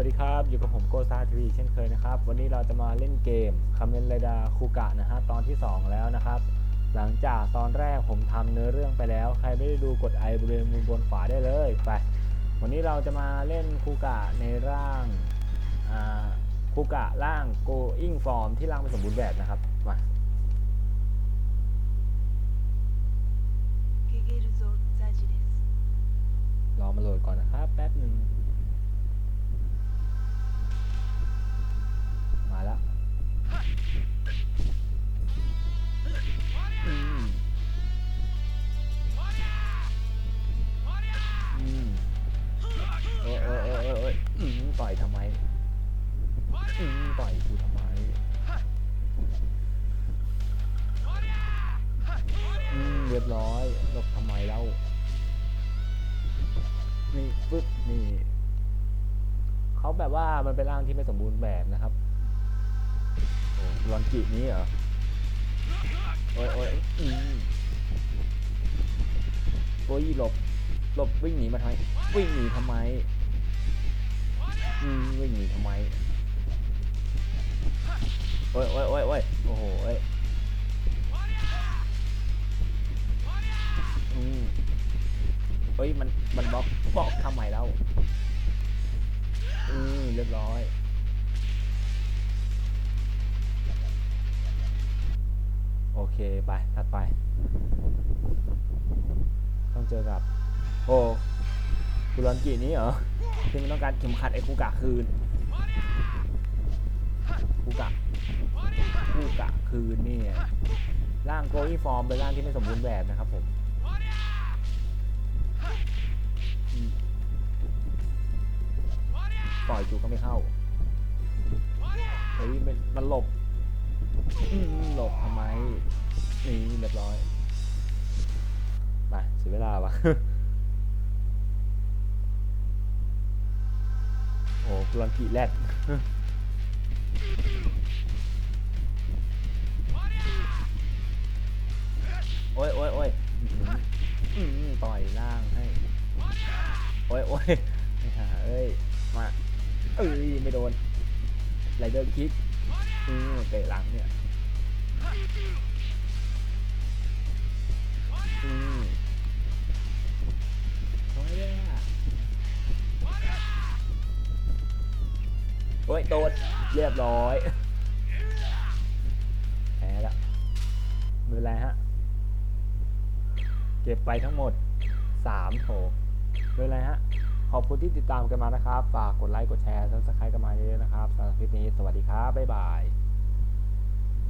วัสดีครับ อยู่กับผมโกซาทีวีเช่นเคยนะครับ วันนี้เราจะมาเล่นเกมคาเมนไรดาคูกะนะฮะตอนที่ 2 แล้วนะครับ หลังจากตอนแรกผมทำเนื้อเรื่องไปแล้ว ใครไม่ได้ดูกดไอบริเวณมุมบนขวาได้เลยไป วันนี้เราจะมาเล่นคูกะในร่างคูกะร่าง going form ที่ร่างเปสมบูรณ์แบบนะครับมา อืมต่อยกูทำไมอืมเรียบร้อยหลบทำไมเล่านี่ปึ๊บนี่เขาแบบว่ามันเป็นร่างที่ไม่สมบูรณ์แบบนะครับโอ้ลอนกินี้เหรอโอ้ยโอ้ยอืมโอ้ยหลบหลบวิ่งหนีมาทำไมวิ่งหนีทำไมอืมวิ่งหนีทำไม อ้ยโอ้ยโอ้ยโอ้ยโอ้โหเอ้ยอืมเฮ้ย มัน มันบล็อกบล็อกทำไมแล้วอืมเรียบร้อย โอเค ไป ถัดไป ต้องเจอกับ โอ้คุรอนกินี้เหรอ ที่มันต้องการเข็มขัดไอ้คูกะคืน คูกะคูกะคืนนี่ร่างโกอีฟอร์มเป็นร่างที่ไม่สมบูรณ์แบบนะครับผมต่อยจูก็ไม่เข้าเฮ้ยมันหลบหลบทำไมนี่เรียบร้อยมาเสียเวลาวะโอ้กลังกีแรด ล่างให้ โอ้ยโอ้ยไอ้ห่าเอ้ย มา เอ้ย ไม่โดนไรเดอร์คิกอืมเตะหลังเนี่ยอืมโอ้ยเนี่ยโอ้ย โดน เรียบร้อยแพ้ละไม่เป็นไรฮะ เก็บไปทั้งหมด 3โถไม่เป็นไรฮะ ขอบคุณที่ติดตามกันมานะครับ ฝากกดไลค์ กดแชร์ซับสไครต์กันมาเยอะๆนะครับสำหรับคลิปนี้ สวัสดีครับ บ๊ายบาย